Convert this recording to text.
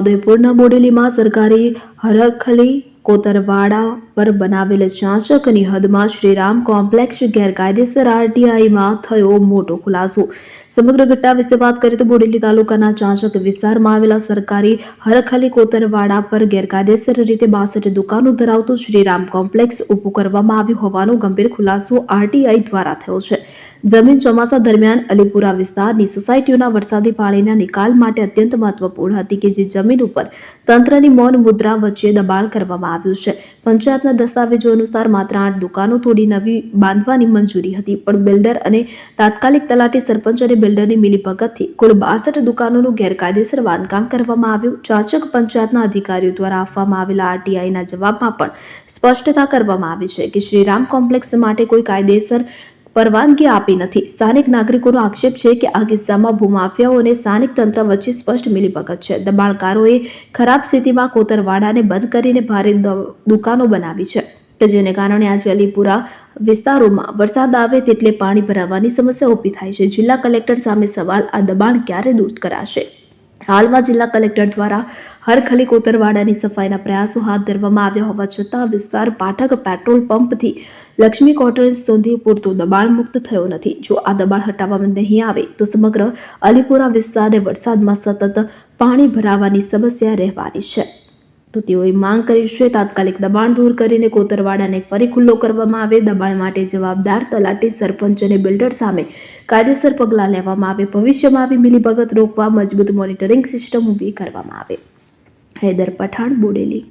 છોટાઉદેપુરના બોડેલીમાં સરકારી હરખલી કોતરવાડા પર બનાવેલ ચાંચકની હદમાં શ્રીરામ કોમ્પ્લેક્ષ ગેરકાયદેસર આરટીઆઈમાં થયો મોટો ખુલાસો. સમગ્ર ઘટના વિશે વાત કરીએ તો બોડેલી તાલુકાના ચાંચક વિસ્તારમાં આવેલા સરકારી હરખાલી કોતરવાડા પર ગેરકાયદેસર રીતે બાસઠ દુકાનો ધરાવતું શ્રીરામ કોમ્પ્લેક્સ ઊભું કરવામાં આવ્યું હોવાનો ગંભીર ખુલાસો આરટીઆઈ દ્વારા થયો છે. જમીન ચોમાસા દરમિયાન અલીપુરા વિસ્તારની સોસાયટીઓના વરસાદી પાણીના નિકાલ માટે અત્યંત મહત્વપૂર્ણ હતી કે જે જમીન ઉપર તંત્રની મૌન મુદ્રા વચ્ચે દબાણ કરવામાં આવ્યું છે. પંચાયતના દસ્તાવેજો અનુસાર માત્ર આઠ દુકાનો થોડી નવી બાંધવાની મંજૂરી હતી, પણ બિલ્ડર અને તાત્કાલિક તલાટી સરપંચ અને બિલ્ડરની મિલીભગતથી કુલ બાસઠ દુકાનોનું ગેરકાયદેસર બાંધકામ કરવામાં આવ્યું. ચાચક પંચાયતના અધિકારીઓ દ્વારા આપવામાં આવેલા આરટીઆઈના જવાબમાં પણ સ્પષ્ટતા કરવામાં આવી છે કે શ્રીરામ કોમ્પ્લેક્સ માટે કોઈ કાયદેસર પરવાનગી આપી નથી. સ્થાનિક નાગરિકોનો આક્ષેપ છે કે આ કિસ્સામાં ભૂમાફિયાઓ અને સ્થાનિક તંત્ર વચ્ચે સ્પષ્ટ મિલીભગત છે. દબાણકારોએ ખરાબ સ્થિતિમાં કોતરવાડાને બંધ કરીને ભારે દુકાનો બનાવી છે. કે જેને કારણે આજે અલીપુરા વિસ્તારોમાં વરસાદ આવે તેટલે પાણી ભરાવાની સમસ્યા ઊભી થાય છે. જિલ્લા કલેક્ટર સામે સવાલ, આ દબાણ ક્યારે દૂર કરાશે? હાલમાં જિલ્લા કલેક્ટર દ્વારા હરખલી કોતરવાડાની સફાઈના પ્રયાસો હાથ ધરવામાં આવ્યા હોવા છતાં વિસ્તાર પાઠક પેટ્રોલ પંપથી લક્ષ્મી ક્વાર્ટર્સ સુધી પૂરતું દબાણ મુક્ત થયો નથી. જો આ દબાણ હટાવવામાં નહીં આવે, તો સમગ્ર અલીપુરા વિસ્તારને વરસાદમાં સતત પાણી ભરાવાની સમસ્યા રહેવાની છે. તો તેઓએ માંગ કરી છે, તાત્કાલિક દબાણ દૂર કરીને કોતરવાડાને ફરી ખુલ્લો કરવામાં આવે. દબાણ માટે જવાબદાર તલાટી સરપંચ અને બિલ્ડર સામે કાયદેસર પગલાં લેવામાં આવે. ભવિષ્યમાં આવી મિલીભગત રોકવા મજબૂત મોનિટરિંગ સિસ્ટમ ઊભી કરવામાં આવે. હૈદર પઠાણ, બોડેલી.